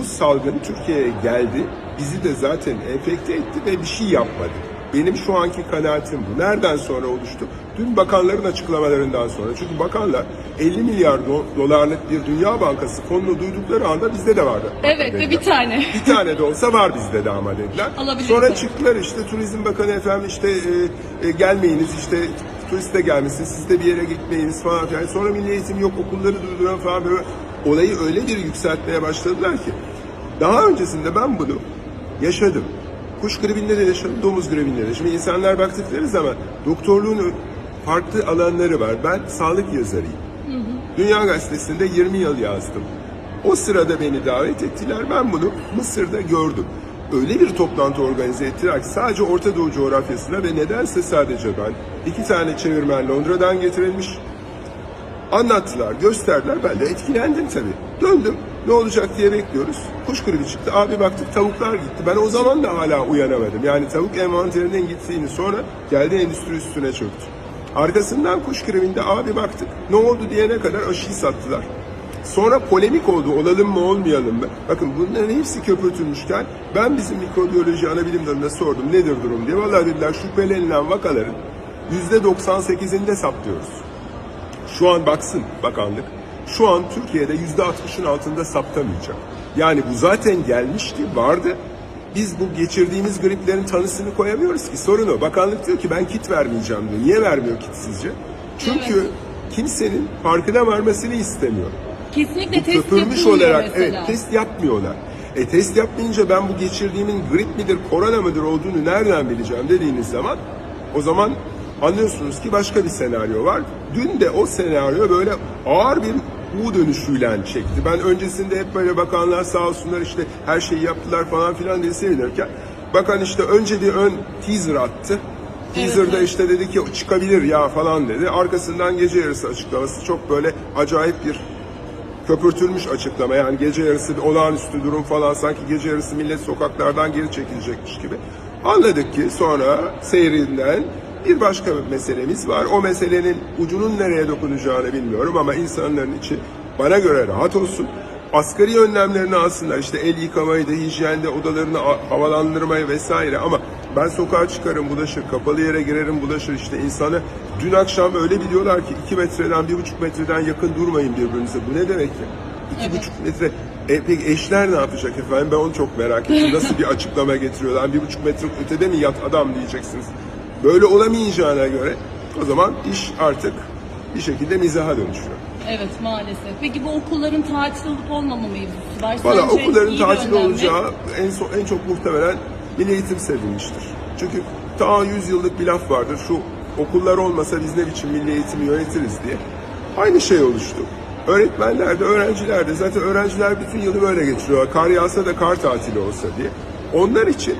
bu salgın Türkiye'ye geldi. Bizi de zaten enfekte etti ve bir şey yapmadı. Benim şu anki kanaatim bu. Nereden sonra oluştu? Dün bakanların açıklamalarından sonra. Çünkü bakanlar 50 milyar do- dolarlık bir Dünya Bankası fonunu duydukları anda bizde de vardı. Evet ve dediler. bir tane. Bir tane de olsa var bizde de ama dediler. Sonra de. çıktılar işte Turizm Bakanı efendim işte e, e, gelmeyiniz işte turist de gelmesin siz de bir yere gitmeyiniz falan filan. Sonra milli eğitim yok okulları durduran falan böyle olayı öyle bir yükseltmeye başladılar ki. Daha öncesinde ben bunu yaşadım. Kuş gribinde de yaşadım, domuz gribinde de. Şimdi insanlar baktıkları zaman doktorluğun farklı alanları var. Ben sağlık yazarıyım. Dünya Gazetesi'nde 20 yıl yazdım. O sırada beni davet ettiler. Ben bunu Mısır'da gördüm. Öyle bir toplantı organize ettiler ki sadece Orta Doğu coğrafyasına ve nedense sadece ben. iki tane çevirmen Londra'dan getirilmiş. Anlattılar, gösterdiler. Ben de etkilendim tabii. Döndüm. Ne olacak diye bekliyoruz. Kuş gribi çıktı. Abi baktık tavuklar gitti. Ben o zaman da hala uyanamadım. Yani tavuk envanterinin gittiğini sonra geldi endüstri üstüne çöktü. Arkasından kuş gribinde abi baktık. Ne oldu diyene kadar aşıyı sattılar. Sonra polemik oldu. Olalım mı olmayalım mı? Bakın bunların hepsi köpürtülmüşken ben bizim mikrobiyoloji ana bilim dalına sordum nedir durum diye. Vallahi dediler şüphelenilen vakaların %98'inde saptıyoruz. Şu an baksın bakanlık. Şu an Türkiye'de yüzde 60'ın altında saptamayacak. Yani bu zaten gelmişti, vardı. Biz bu geçirdiğimiz griplerin tanısını koyamıyoruz ki. Sorun o. Bakanlık diyor ki ben kit vermeyeceğim diyor. Niye vermiyor kit sizce? Çünkü Evet. kimsenin farkına varmasını istemiyor. Kesinlikle Bu test köpürmüş olarak mesela. evet test yapmıyorlar. E test yapmayınca ben bu geçirdiğimin grip midir, korona mıdır olduğunu nereden bileceğim dediğiniz zaman o zaman anlıyorsunuz ki başka bir senaryo var. Dün de o senaryo böyle ağır bir U dönüşüyle çekti. Ben öncesinde hep böyle bakanlar sağ olsunlar işte her şeyi yaptılar falan filan diye sevinirken bakan işte önce bir ön teaser attı. Teaser'da evet. işte dedi ki çıkabilir ya falan dedi. Arkasından gece yarısı açıklaması çok böyle acayip bir köpürtülmüş açıklama yani gece yarısı bir olağanüstü durum falan sanki gece yarısı millet sokaklardan geri çekilecekmiş gibi. Anladık ki sonra seyrinden bir başka bir meselemiz var. O meselenin ucunun nereye dokunacağını bilmiyorum ama insanların içi bana göre rahat olsun. Asgari önlemlerini alsınlar işte el yıkamayı da hijyende odalarını havalandırmayı vesaire ama ben sokağa çıkarım bulaşır, kapalı yere girerim bulaşır işte insanı dün akşam öyle biliyorlar ki 2 metreden 1,5 metreden yakın durmayın birbirinize. Bu ne demek ya? İki buçuk metre. E, peki eşler ne yapacak efendim? Ben onu çok merak ettim. Nasıl bir açıklama getiriyorlar? Bir buçuk metre ötede mi yat adam diyeceksiniz. Böyle olamayacağına göre o zaman iş artık bir şekilde mizaha dönüşüyor. Evet maalesef. Peki bu okulların tatil olup olmama mevzusu var. Valla Sence okulların iyi bir tatil önlem mi? olacağı en, son, en çok muhtemelen milli eğitim sevinmiştir. Çünkü ta 100 yıllık bir laf vardır. Şu okullar olmasa biz ne biçim milli eğitimi yönetiriz diye. Aynı şey oluştu. Öğretmenler de öğrenciler de zaten öğrenciler bütün yılı böyle geçiriyor. Kar yağsa da kar tatili olsa diye. Onlar için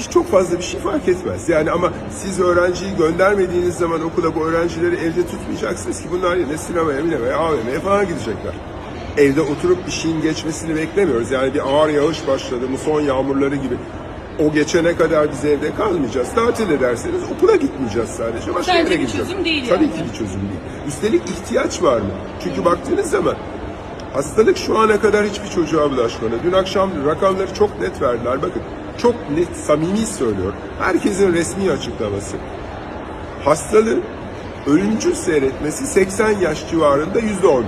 hiç çok fazla bir şey fark etmez. Yani ama siz öğrenciyi göndermediğiniz zaman okula bu öğrencileri evde tutmayacaksınız ki bunlar yine sinemaya, minemaya, AVM'ye falan gidecekler evde oturup bir şeyin geçmesini beklemiyoruz. Yani bir ağır yağış başladı mı son yağmurları gibi. O geçene kadar biz evde kalmayacağız. Tatil ederseniz okula gitmeyeceğiz sadece. Başka yere bir gideceğiz. çözüm değil Tabii yani. ki bir çözüm değil. Üstelik ihtiyaç var mı? Çünkü baktığınız zaman hastalık şu ana kadar hiçbir çocuğa bulaşmadı. Dün akşam rakamları çok net verdiler. Bakın çok net, samimi söylüyorum. Herkesin resmi açıklaması hastalığın ölümcül seyretmesi 80 yaş civarında yüzde 14.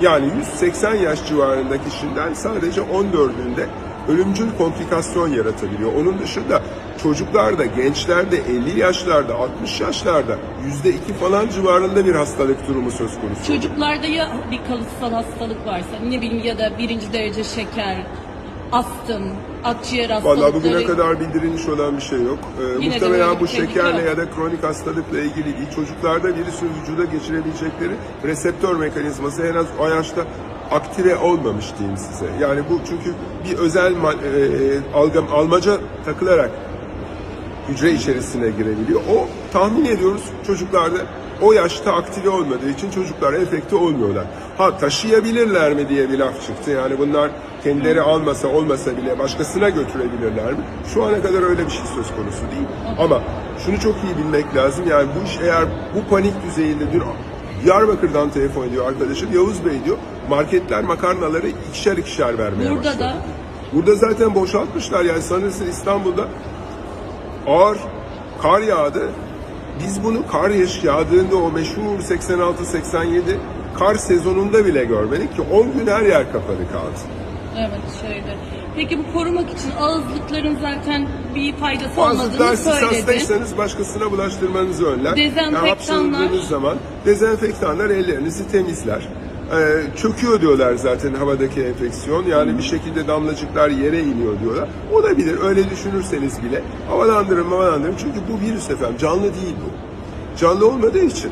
Yani 180 yaş civarında kişiden sadece 14'ünde ölümcül komplikasyon yaratabiliyor. Onun dışında çocuklarda, gençlerde, 50 yaşlarda, 60 yaşlarda yüzde 2 falan civarında bir hastalık durumu söz konusu. Çocuklarda ya bir kalıtsal hastalık varsa ne bileyim ya da birinci derece şeker, astım, akciğer hastalıkları. Vallahi bugüne kadar bildirilmiş olan bir şey yok. Ee, Yine muhtemelen bu şekerle var. ya da kronik hastalıkla ilgili değil. Çocuklarda virüsün vücuda geçirebilecekleri reseptör mekanizması henüz o yaşta aktive olmamış diyeyim size. Yani bu çünkü bir özel ma- e, algam, almaca takılarak hücre içerisine girebiliyor. O tahmin ediyoruz çocuklarda o yaşta aktive olmadığı için çocuklar enfekte olmuyorlar. Ha taşıyabilirler mi diye bir laf çıktı. Yani bunlar kendileri almasa olmasa bile başkasına götürebilirler mi? Şu ana kadar öyle bir şey söz konusu değil. Ama şunu çok iyi bilmek lazım. Yani bu iş eğer bu panik düzeyinde dün Diyarbakır'dan telefon ediyor arkadaşım. Yavuz Bey diyor. marketler makarnaları ikişer ikişer vermeye Burada başladı. da Burada zaten boşaltmışlar yani sanırsın İstanbul'da ağır kar yağdı. Biz bunu kar yağdığında o meşhur 86-87 kar sezonunda bile görmedik ki 10 gün her yer kapalı kaldı. evet şeyde. Peki bu korumak için ağızlıkların zaten bir faydası olmadığını siz söyledi. hastaysanız başkasına bulaştırmanızı önler. Dezenfektanlar- hapşırdığınız zaman dezenfektanlar ellerinizi temizler. Ee, çöküyor diyorlar zaten havadaki enfeksiyon. Yani bir şekilde damlacıklar yere iniyor diyorlar. Olabilir öyle düşünürseniz bile. Havalandırın havalandırın. Çünkü bu virüs efendim canlı değil bu. Canlı olmadığı için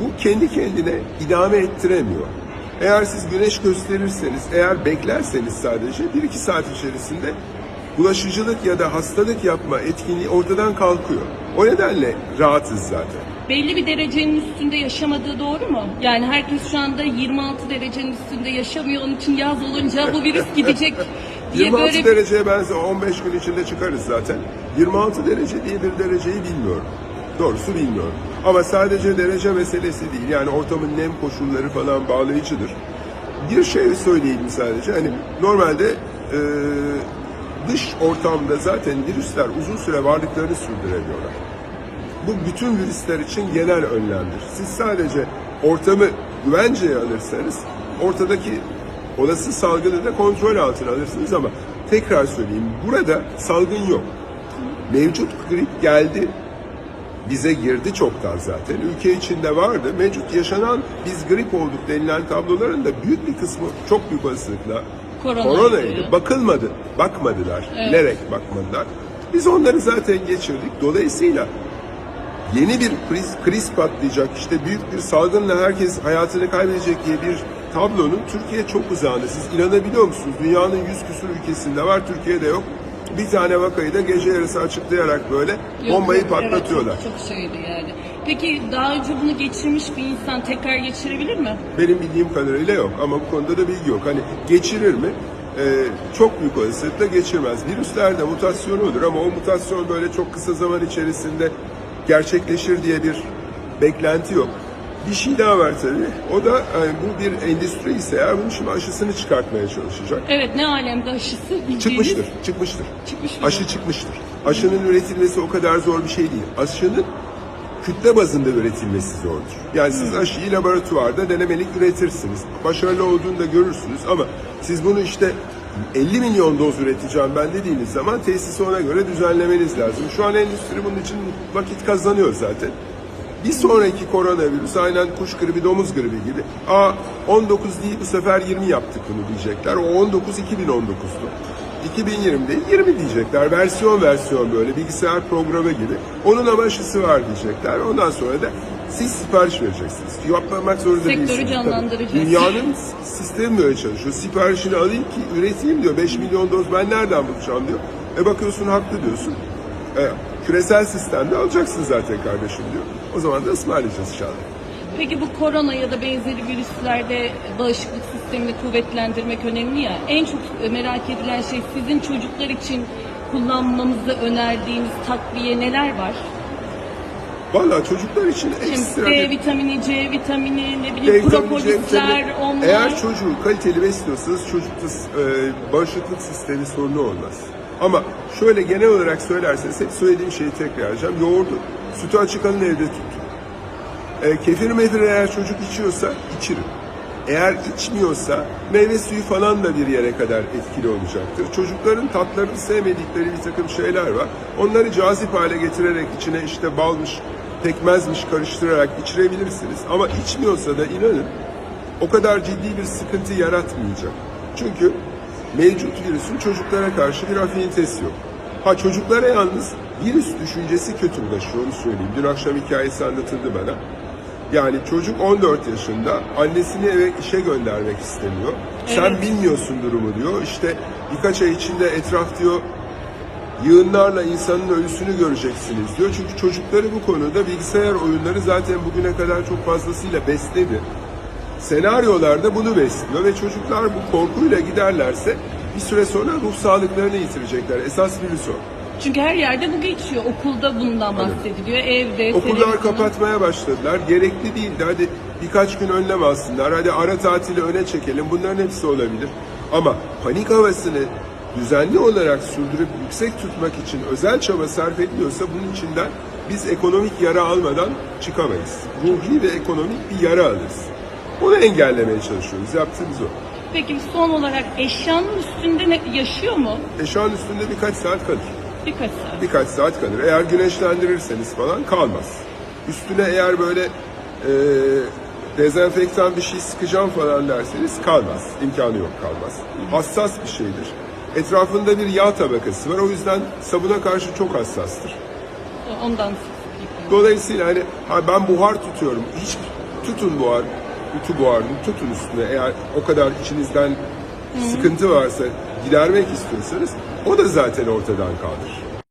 bu kendi kendine idame ettiremiyor. Eğer siz güneş gösterirseniz, eğer beklerseniz sadece 1-2 saat içerisinde bulaşıcılık ya da hastalık yapma etkinliği ortadan kalkıyor. O nedenle rahatız zaten. Belli bir derecenin üstünde yaşamadığı doğru mu? Yani herkes şu anda 26 derecenin üstünde yaşamıyor. Onun için yaz olunca bu virüs gidecek diye 26 böyle dereceye ben size 15 gün içinde çıkarız zaten. 26 derece diye bir dereceyi bilmiyorum. Doğrusu bilmiyorum. Ama sadece derece meselesi değil. Yani ortamın nem koşulları falan bağlayıcıdır. Bir şey söyleyeyim sadece. Hani normalde e, dış ortamda zaten virüsler uzun süre varlıklarını sürdüremiyorlar. Bu bütün virüsler için genel önlemdir. Siz sadece ortamı güvenceye alırsanız ortadaki olası salgını da kontrol altına alırsınız ama tekrar söyleyeyim burada salgın yok. Mevcut grip geldi bize girdi çoktan zaten. Ülke içinde vardı. Mevcut yaşanan biz grip olduk denilen tabloların da büyük bir kısmı çok büyük olasılıkla Koronaydı. koronaydı. Bakılmadı. Bakmadılar. Bilerek bakmadılar. Biz onları zaten geçirdik. Dolayısıyla yeni bir kriz, kriz patlayacak, işte büyük bir salgınla herkes hayatını kaybedecek diye bir tablonun Türkiye çok uzağında. Siz inanabiliyor musunuz? Dünyanın yüz küsur ülkesinde var, Türkiye'de yok. Bir tane vakayı da gece yarısı açıklayarak böyle bombayı yok, patlatıyorlar. Evet, çok, çok şeydi yani. Peki daha önce bunu geçirmiş bir insan tekrar geçirebilir mi? Benim bildiğim kadarıyla yok ama bu konuda da bilgi yok. Hani geçirir mi? Ee, çok büyük olasılıkla geçirmez. Virüslerde mutasyonu olur ama o mutasyon böyle çok kısa zaman içerisinde gerçekleşir diye bir beklenti yok. Bir şey daha var tabii. O da yani bu bir endüstri ise eğer bunun şimdi aşısını çıkartmaya çalışacak. Evet ne alemde aşısı bildiğiniz. Çıkmıştır, çıkmıştır. Çıkmış mı? Aşı çıkmıştır. Aşının üretilmesi o kadar zor bir şey değil. Aşının kütle bazında üretilmesi zordur. Yani siz aşıyı laboratuvarda denemelik üretirsiniz. Başarılı olduğunu da görürsünüz ama siz bunu işte 50 milyon doz üreteceğim ben dediğiniz zaman tesisi ona göre düzenlemeniz lazım. Şu an endüstri bunun için vakit kazanıyor zaten. Bir sonraki koronavirüs aynen kuş gribi, domuz gribi gibi. Aa 19 değil bu sefer 20 yaptık bunu diyecekler. O 19 2019'du. 2020'de 20 diyecekler. Versiyon versiyon böyle bilgisayar programı gibi. Onun ama aşısı var diyecekler. Ondan sonra da siz sipariş vereceksiniz. Yapmamak zorunda Sektörü değilsiniz. Tabii. canlandıracağız. Dünyanın sistemi böyle çalışıyor. Siparişini alayım ki üreteyim diyor. 5 milyon doz ben nereden bulacağım diyor. E bakıyorsun haklı diyorsun. E, küresel sistemde alacaksın zaten kardeşim diyor. O zaman da ısmarlayacağız inşallah. Peki bu korona ya da benzeri virüslerde bağışıklık sistemini kuvvetlendirmek önemli ya. En çok merak edilen şey sizin çocuklar için kullanmamızı önerdiğiniz takviye neler var? Valla çocuklar için ekstra D vitamini, C vitamini, ne D bileyim vitamini, propolisler, onlar. Eğer çocuğu kaliteli besliyorsanız çocukta e, bağışıklık sistemi sorunu olmaz. Ama şöyle genel olarak söylerseniz hep söylediğim şeyi tekrar edeceğim. Yoğurdu, sütü açık alın evde tutun. E, kefir mefir eğer çocuk içiyorsa içirin. Eğer içmiyorsa meyve suyu falan da bir yere kadar etkili olacaktır. Çocukların tatlarını sevmedikleri bir takım şeyler var. Onları cazip hale getirerek içine işte balmış, pekmezmiş karıştırarak içirebilirsiniz. Ama içmiyorsa da inanın o kadar ciddi bir sıkıntı yaratmayacak. Çünkü mevcut virüsün çocuklara karşı bir afinitesi yok. Ha çocuklara yalnız virüs düşüncesi kötü bulaşıyor onu söyleyeyim. Dün akşam hikayesi anlatıldı bana. Yani çocuk 14 yaşında annesini eve işe göndermek istemiyor. Sen Evet. bilmiyorsun durumu diyor. İşte birkaç ay içinde etraf diyor yığınlarla insanın ölüsünü göreceksiniz diyor. Çünkü çocukları bu konuda bilgisayar oyunları zaten bugüne kadar çok fazlasıyla besledi. Senaryolarda bunu besliyor ve çocuklar bu korkuyla giderlerse bir süre sonra ruh sağlıklarını yitirecekler. Esas virüs o. Çünkü her yerde bu geçiyor. Okulda bundan bahsediliyor. Evde, Okullar televizyonda. kapatmaya başladılar. Gerekli değildi. Hadi birkaç gün önlem alsınlar. Hadi ara tatili öne çekelim. Bunların hepsi olabilir. Ama panik havasını düzenli olarak sürdürüp yüksek tutmak için özel çaba sarf ediliyorsa bunun içinden biz ekonomik yara almadan çıkamayız. Ruhi ve ekonomik bir yara alırız. Onu engellemeye çalışıyoruz. Yaptığımız o. Peki son olarak eşyanın üstünde ne, yaşıyor mu? E şu an üstünde birkaç saat kalır. Birkaç saat. birkaç saat kalır. Eğer güneşlendirirseniz falan kalmaz. Üstüne eğer böyle e, dezenfektan bir şey sıkacağım falan derseniz kalmaz. İmkanı yok kalmaz. Hassas bir şeydir. Etrafında bir yağ tabakası var. O yüzden sabuna karşı çok hassastır. Ondan Dolayısıyla hani ha ben buhar tutuyorum. Hiç tutun buhar, ütü buharını tutun üstüne. Eğer o kadar içinizden sıkıntı varsa gidermek istiyorsanız o da zaten ortadan kaldır.